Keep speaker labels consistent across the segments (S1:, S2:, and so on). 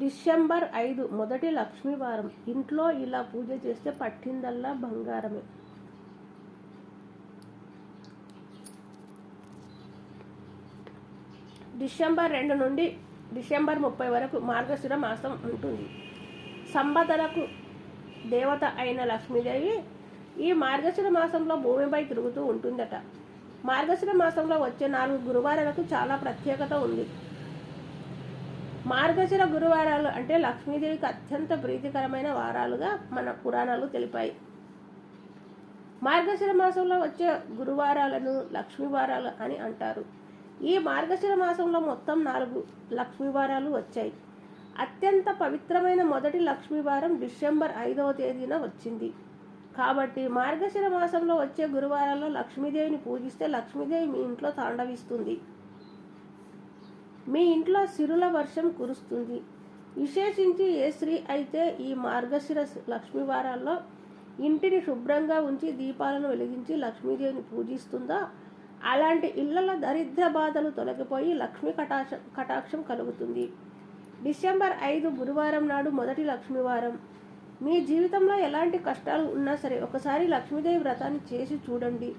S1: December ఐదు మొదటి లక్ష్మీవారం. ఇంట్లో ఇలా పూజ చేస్తే పట్టిందల్లా బంగారమే. డిసెంబర్ రెండు నుండి డిసెంబర్ ముప్పై వరకు మార్గశిర మాసం ఉంటుంది. సంపదలకు దేవత అయిన లక్ష్మీదేవి ఈ మార్గశిర మాసంలో భూమిపై తిరుగుతూ ఉంటుందట. మార్గశిర మాసంలో వచ్చే నాలుగు గురువారాలకు చాలా ప్రత్యేకత ఉంది. మార్గశిర గురువారాలు అంటే లక్ష్మీదేవికి అత్యంత ప్రీతికరమైన వారాలుగా మన పురాణాలు తెలిపాయి. మార్గశిర మాసంలో వచ్చే గురువారాలను లక్ష్మీవారాలు అని అంటారు. ఈ మార్గశిర మాసంలో మొత్తం నాలుగు లక్ష్మీవారాలు వచ్చాయి. అత్యంత పవిత్రమైన మొదటి లక్ష్మీవారం డిసెంబర్ ఐదవ తేదీన వచ్చింది. కాబట్టి మార్గశిర మాసంలో వచ్చే గురువారాల్లో లక్ష్మీదేవిని పూజిస్తే లక్ష్మీదేవి మీ ఇంట్లో తాండవిస్తుంది. మీ ఇంట్లో సిరుల వర్షం కురుస్తుంది. విశేషించి ఏ స్త్రీ అయితే ఈ మార్గశిర లక్ష్మీవారాల్లో ఇంటిని శుభ్రంగా ఉంచి దీపాలను వెలిగించి లక్ష్మీదేవిని పూజిస్తుందో? అలాంటి ఇళ్ళలో దరిద్ర బాధలు తొలగిపోయి లక్ష్మీ కటాక్ష కటాక్షం కలుగుతుంది. డిసెంబర్ ఐదు గురువారం నాడు మొదటి లక్ష్మీవారం మీ జీవితంలో ఎలాంటి కష్టాలు ఉన్నా సరే ఒకసారి లక్ష్మీదేవి వ్రతాన్ని చేసి చూడండి.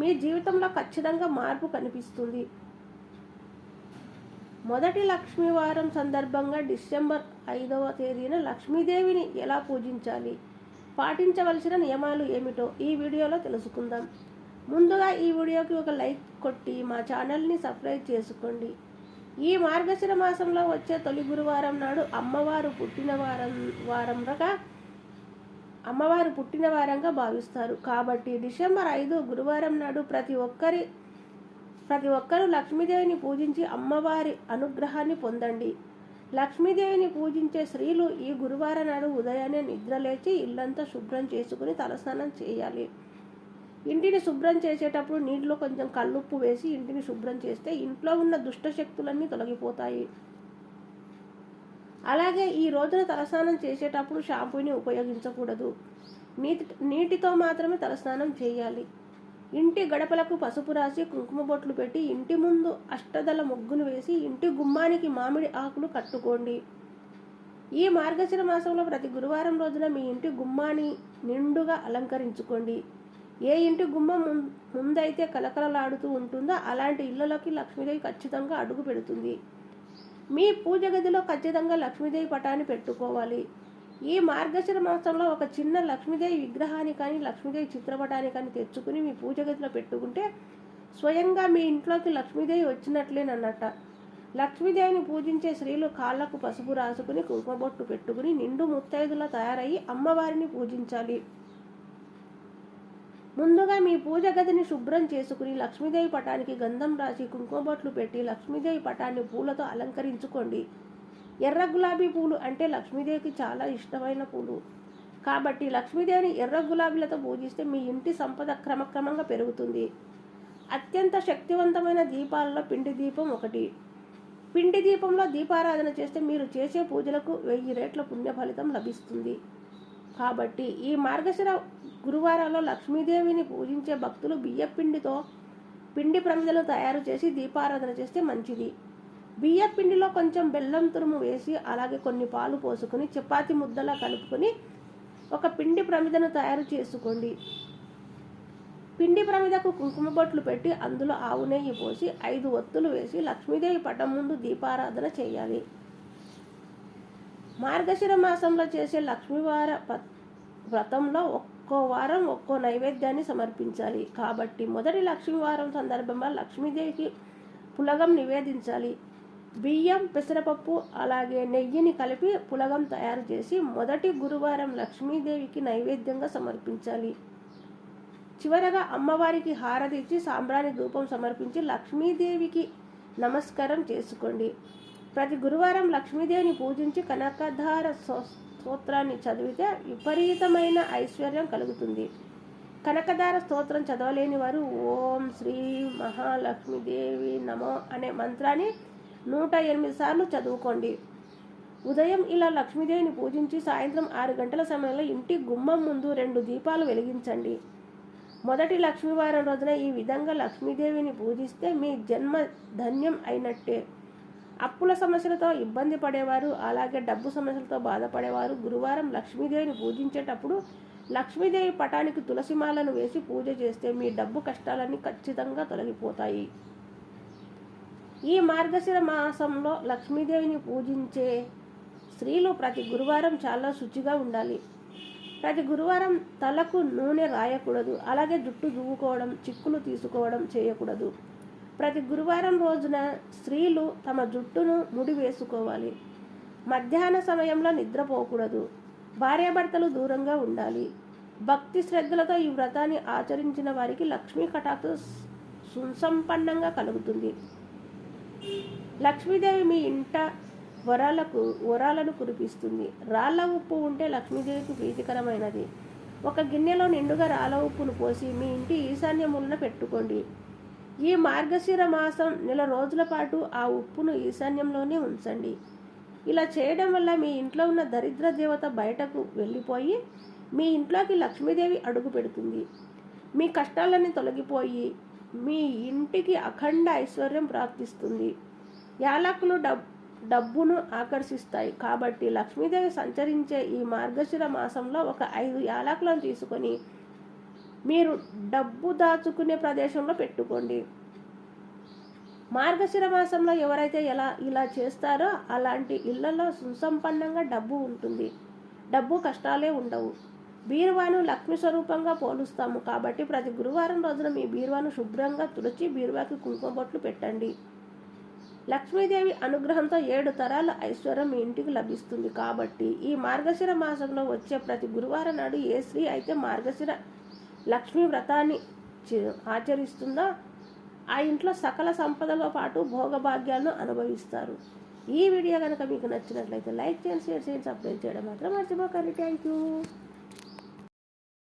S1: మీ జీవితంలో ఖచ్చితంగా మార్పు కనిపిస్తుంది. మొదటి లక్ష్మీవారం సందర్భంగా డిసెంబర్ ఐదవ తేదీన లక్ష్మీదేవిని ఎలా పూజించాలి? పాటించవలసిన నియమాలు ఏమిటో ఈ వీడియోలో తెలుసుకుందాం. ముందుగా ఈ వీడియోకి ఒక లైక్ కొట్టి మా ఛానల్ని సబ్స్క్రైబ్ చేసుకోండి. ఈ మార్గశిర మాసంలో వచ్చే తొలి గురువారం నాడు అమ్మవారు పుట్టిన వారం వారంగా అమ్మవారు పుట్టిన వారంగా భావిస్తారు. కాబట్టి డిసెంబర్ ఐదు గురువారం నాడు ప్రతి ఒక్కరి ప్రతి ఒక్కరూ లక్ష్మీదేవిని పూజించి అమ్మవారి అనుగ్రహాన్ని పొందండి. లక్ష్మీదేవిని పూజించే స్త్రీలు ఈ గురువారం నాడు ఉదయాన్నే నిద్రలేచి ఇల్లంతా శుభ్రం చేసుకుని తలస్నానం చేయాలి. ఇంటిని శుభ్రం చేసేటప్పుడు నీటిలో కొంచెం కల్లుప్పు వేసి ఇంటిని శుభ్రం చేస్తే ఇంట్లో ఉన్న దుష్ట శక్తులన్నీ తొలగిపోతాయి. అలాగే ఈ రోజున తలస్నానం చేసేటప్పుడు షాంపూని ఉపయోగించకూడదు. నీటి నీటితో మాత్రమే తలస్నానం చేయాలి. ఇంటి గడపలకు పసుపు రాసి కుంకుమ బొట్లు పెట్టి ఇంటి ముందు అష్టదల ముగ్గును వేసి ఇంటి గుమ్మానికి మామిడి ఆకులు కట్టుకోండి. ఈ మార్గశిర మాసంలో ప్రతి గురువారం రోజున మీ ఇంటి గుమ్మాన్ని నిండుగా అలంకరించుకోండి. ఏ ఇంటి గుమ్మం ముందైతే కలకలలాడుతూ ఉంటుందో అలాంటి ఇళ్ళలోకి లక్ష్మీదేవి ఖచ్చితంగా అడుగు పెడుతుంది. మీ పూజ గదిలో ఖచ్చితంగా లక్ష్మీదేవి పటాన్ని పెట్టుకోవాలి. ఈ మార్గశిర మాసంలో ఒక చిన్న లక్ష్మీదేవి విగ్రహాన్ని కానీ లక్ష్మీదేవి చిత్రపటాన్ని కానీ తెచ్చుకుని మీ పూజ గదిలో పెట్టుకుంటే స్వయంగా మీ ఇంట్లోకి లక్ష్మీదేవి వచ్చినట్లేనన్నట లక్ష్మీదేవిని పూజించే స్త్రీలు కాళ్ళకు పసుపు రాసుకుని కుంకుమబొట్టు పెట్టుకుని నిండు ముత్తైదులా తయారయ్యి అమ్మవారిని పూజించాలి. ముందుగా మీ పూజ గదిని శుభ్రం చేసుకుని లక్ష్మీదేవి పటానికి గంధం రాసి కుంకుమ బొట్లు పెట్టి లక్ష్మీదేవి పటాన్ని పూలతో అలంకరించుకోండి. ఎర్ర గులాబీ పూలు అంటే లక్ష్మీదేవికి చాలా ఇష్టమైన పూలు. కాబట్టి లక్ష్మీదేవిని ఎర్ర గులాబీలతో పూజిస్తే మీ ఇంటి సంపద క్రమక్రమంగా పెరుగుతుంది. అత్యంత శక్తివంతమైన దీపాలలో పిండి దీపం ఒకటి. పిండి దీపంలో దీపారాధన చేస్తే మీరు చేసే పూజలకు వెయ్యి రేట్ల పుణ్య ఫలితం లభిస్తుంది. కాబట్టి ఈ మార్గశిర గురువారాల్లో లక్ష్మీదేవిని పూజించే భక్తులు బియ్యపిండితో పిండి ప్రమిదలు తయారు చేసి దీపారాధన చేస్తే మంచిది. బియ్య పిండిలో కొంచెం బెల్లం తురుము వేసి అలాగే కొన్ని పాలు పోసుకొని చపాతి ముద్దలా కలుపుకొని ఒక పిండి ప్రమిదను తయారు చేసుకోండి. పిండి ప్రమిదకు కుంకుమ బొట్లు పెట్టి అందులో ఆవు నెయ్యి పోసి ఐదు ఒత్తులు వేసి లక్ష్మీదేవి పటం ముందు దీపారాధన చేయాలి. మార్గశిర మాసంలో చేసే లక్ష్మీవార వ్రతంలో ఒక్కో వారం ఒక్కో నైవేద్యాన్ని సమర్పించాలి. కాబట్టి మొదటి లక్ష్మీవారం సందర్భంగా లక్ష్మీదేవికి పులగం నివేదించాలి. బియ్యం పెసరపప్పు అలాగే నెయ్యిని కలిపి పులగం తయారు చేసి మొదటి గురువారం లక్ష్మీదేవికి నైవేద్యంగా సమర్పించాలి. చివరగా అమ్మవారికి హారతి ఇచ్చి సాంబ్రాణి ధూపం సమర్పించి లక్ష్మీదేవికి నమస్కారం చేసుకోండి. ప్రతి గురువారం లక్ష్మీదేవిని పూజించి కనకధార స్తోత్రాన్ని చదివితే విపరీతమైన ఐశ్వర్యం కలుగుతుంది. కనకధార స్తోత్రం చదవలేని వారు ఓం శ్రీ మహాలక్ష్మీదేవి నమో అనే మంత్రాన్ని నూట ఎనిమిది సార్లు చదువుకోండి. ఉదయం ఇలా లక్ష్మీదేవిని పూజించి సాయంత్రం ఆరు గంటల సమయంలో ఇంటి గుమ్మం ముందు రెండు దీపాలు వెలిగించండి. మొదటి లక్ష్మీవారం రోజున ఈ విధంగా లక్ష్మీదేవిని పూజిస్తే మీ జన్మ ధన్యం అయినట్టే. అప్పుల సమస్యలతో ఇబ్బంది పడేవారు అలాగే డబ్బు సమస్యలతో బాధపడేవారు గురువారం లక్ష్మీదేవిని పూజించేటప్పుడు లక్ష్మీదేవి పటానికి తులసిమాలను వేసి పూజ చేస్తే మీ డబ్బు కష్టాలన్నీ ఖచ్చితంగా తొలగిపోతాయి. ఈ మార్గశిర మాసంలో లక్ష్మీదేవిని పూజించే స్త్రీలు ప్రతి గురువారం చాలా శుచిగా ఉండాలి. ప్రతి గురువారం తలకు నూనె రాయకూడదు. అలాగే జుట్టు దువ్వుకోవడం చిక్కులు తీసుకోవడం చేయకూడదు. ప్రతి గురువారం రోజున స్త్రీలు తమ జుట్టును ముడి వేసుకోవాలి మధ్యాహ్న సమయంలో నిద్రపోకూడదు. భార్యాభర్తలు దూరంగా ఉండాలి. భక్తి శ్రద్ధలతో ఈ వ్రతాన్ని ఆచరించిన వారికి లక్ష్మీ కటాక్ష సుసంపన్నంగా కలుగుతుంది. లక్ష్మీదేవి మీ ఇంట వరాలకు వరాలను కురిపిస్తుంది. రాళ్ళ ఉప్పు ఉంటే లక్ష్మీదేవికి ప్రీతికరమైనది. ఒక గిన్నెలో నిండుగా రాళ్ళ ఉప్పును పోసి మీ ఇంటి ఈశాన్యములన పెట్టుకోండి. ఈ మార్గశిర మాసం నెల రోజుల పాటు ఆ ఉప్పును ఈశాన్యంలోనే ఉంచండి. ఇలా చేయడం వల్ల మీ ఇంట్లో ఉన్న దరిద్ర దేవత బయటకు వెళ్ళిపోయి మీ ఇంట్లోకి లక్ష్మీదేవి అడుగు పెడుతుంది. మీ కష్టాలన్నీ తొలగిపోయి మీ ఇంటికి అఖండ ఐశ్వర్యం ప్రాప్తిస్తుంది. యాలకులు డబ్ డబ్బును ఆకర్షిస్తాయి. కాబట్టి లక్ష్మీదేవి సంచరించే ఈ మార్గశిర మాసంలో ఒక ఐదు యాలకులను తీసుకొని మీరు డబ్బు దాచుకునే ప్రదేశంలో పెట్టుకోండి. మార్గశిర మాసంలో ఎవరైతే ఎలా ఇలా చేస్తారో అలాంటి ఇళ్ళలో సుసంపన్నంగా డబ్బు ఉంటుంది. డబ్బు కష్టాలే ఉండవు. బీరువాను లక్ష్మి స్వరూపంగా పోలుస్తాము. కాబట్టి ప్రతి గురువారం రోజున మీ బీరువాను శుభ్రంగా తుడిచి బీరువాకి కుంకుమ బొట్లు పెట్టండి. లక్ష్మీదేవి అనుగ్రహంతో ఏడు తరాల ఐశ్వర్యం మీ ఇంటికి లభిస్తుంది. కాబట్టి ఈ మార్గశిర మాసంలో వచ్చే ప్రతి గురువారం నాడు ఏ స్త్రీ అయితే మార్గశిర లక్ష్మీ వ్రతాన్ని ఆచరిస్తుందో ఆ ఇంట్లో సకల సంపదతో పాటు భోగభాగ్యాలను అనుభవిస్తారు. ఈ వీడియో కనుక మీకు నచ్చినట్లయితే లైక్ చేయండి షేర్ చేయండి సబ్స్క్రైబ్ చేయడం మాత్రం మర్చిపోకండి. Thank you.